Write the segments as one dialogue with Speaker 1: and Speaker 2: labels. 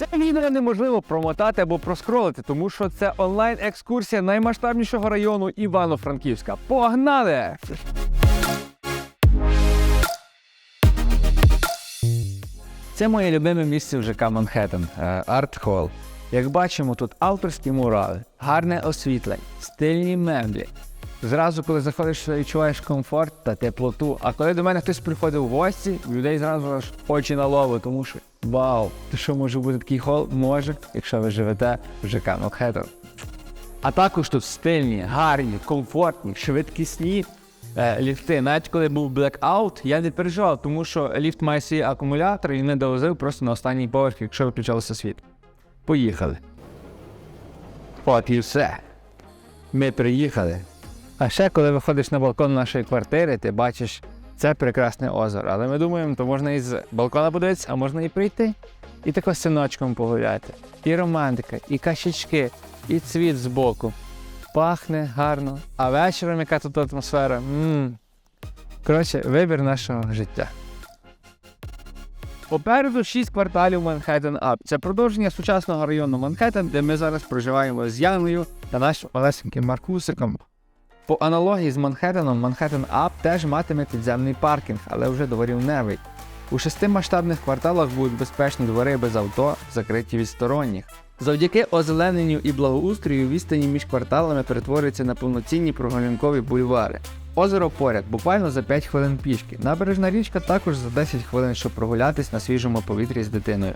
Speaker 1: реально неможливо промотати або проскролити, тому що це онлайн-екскурсія наймасштабнішого району Івано-Франківська. Погнали! Це моє любиме місце в ЖК Манхеттен Арт Холл. Як бачимо, тут авторські мурали, гарне освітлення, стильні меблі. Зразу, коли заходиш, відчуваєш комфорт та теплоту. А коли до мене хтось приходив в гості, в людей зразу аж очі на лову, тому що вау, то що може бути такий хол? Може, якщо ви живете в ЖК Манхеттен. А також тут стильні, гарні, комфортні, швидкісні е, ліфти. Навіть коли був блекаут, я не переживав, тому що ліфт має свій акумулятор і не довозив просто на останній поверх, якщо виключалося світ. Поїхали. От і все. Ми приїхали. А ще коли виходиш на балкон нашої квартири, ти бачиш це прекрасне озеро. Але ми думаємо, то можна із балкона подивитися, а можна і прийти. І тако з синочком погуляти. І романтика, і кашечки, і цвіт збоку. Пахне гарно. А вечором яка тут атмосфера. м Коротше, вибір нашого життя. Попереду шість кварталів Манхеттен Ап. Це продовження сучасного району Манхеттен, де ми зараз проживаємо з Яною та нашим малесеньким Маркусиком. По аналогії з Манхеттеном, Манхеттен Ап теж матиме підземний паркінг, але вже дворівневий. У шести масштабних кварталах будуть безпечні двори без авто, закриті від сторонніх. Завдяки озелененню і благоустрою відстані між кварталами перетворюються на повноцінні прогулянкові бульвари. Озеро поряд, буквально за 5 хвилин пішки. Набережна річка також за 10 хвилин, щоб прогулятись на свіжому повітрі з дитиною.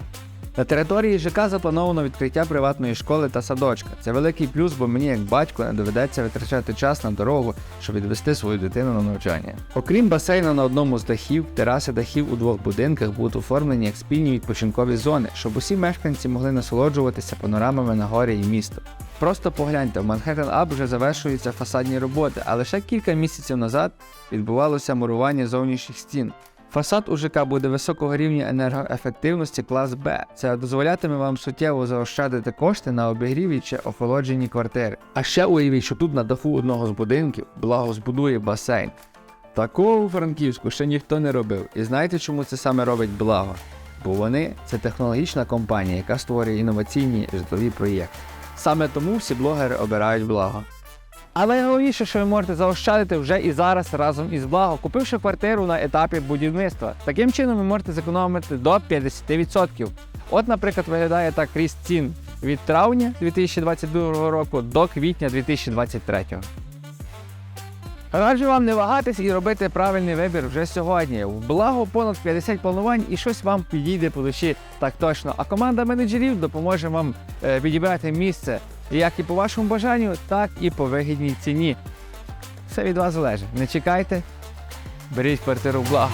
Speaker 1: На території ЖК заплановано відкриття приватної школи та садочка. Це великий плюс, бо мені як батько не доведеться витрачати час на дорогу, щоб відвести свою дитину на навчання. Окрім басейну на одному з дахів, тераси дахів у двох будинках будуть оформлені як спільні відпочинкові зони, щоб усі мешканці могли насолоджуватися панорамами на горі і місто. Просто погляньте, в Манхеттен Ап вже завершуються фасадні роботи, а лише кілька місяців назад відбувалося мурування зовнішніх стін. Фасад у ЖК буде високого рівня енергоефективності клас Б. Це дозволятиме вам суттєво заощадити кошти на обігріві чи охолоджені квартири. А ще уявіть, що тут на даху одного з будинків благо збудує басейн. Такого у Франківську ще ніхто не робив. І знаєте, чому це саме робить благо? Бо вони це технологічна компанія, яка створює інноваційні житлові проєкти. Саме тому всі блогери обирають благо. Але найголовніше, що ви можете заощадити вже і зараз разом із благо, купивши квартиру на етапі будівництва. Таким чином ви можете зекономити до 50%. От, наприклад, виглядає так ріст цін від травня 2022 року до квітня 2023. Раджу вам не вагатись і робити правильний вибір вже сьогодні. В благо понад 50 планувань і щось вам підійде по душі так точно. А команда менеджерів допоможе вам е, підібрати місце як і по вашому бажанню, так і по вигідній ціні. Все від вас залежить. Не чекайте, беріть квартиру в благо.